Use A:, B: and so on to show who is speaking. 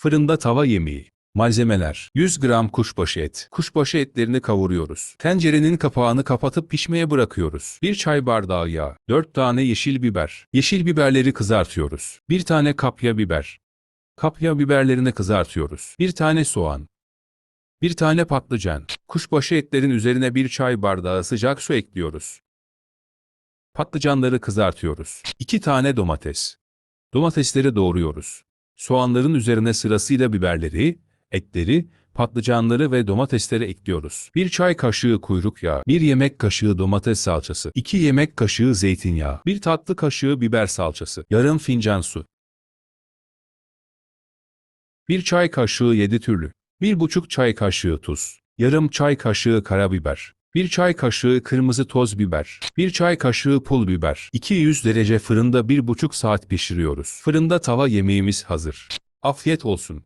A: Fırında tava yemeği. Malzemeler 100 gram kuşbaşı et. Kuşbaşı etlerini kavuruyoruz. Tencerenin kapağını kapatıp pişmeye bırakıyoruz. 1 çay bardağı yağ. 4 tane yeşil biber. Yeşil biberleri kızartıyoruz. 1 tane kapya biber. Kapya biberlerini kızartıyoruz. 1 tane soğan. 1 tane patlıcan. Kuşbaşı etlerin üzerine 1 çay bardağı sıcak su ekliyoruz. Patlıcanları kızartıyoruz. 2 tane domates. Domatesleri doğruyoruz. Soğanların üzerine sırasıyla biberleri, etleri, patlıcanları ve domatesleri ekliyoruz. 1 çay kaşığı kuyruk yağı, 1 yemek kaşığı domates salçası, 2 yemek kaşığı zeytinyağı, 1 tatlı kaşığı biber salçası, yarım fincan su. 1 çay kaşığı 7 türlü, 1,5 çay kaşığı tuz, yarım çay kaşığı karabiber, 1 çay kaşığı kırmızı toz biber, 1 çay kaşığı pul biber. 200 derece fırında 1,5 saat pişiriyoruz. Fırında tava yemeğimiz hazır. Afiyet olsun.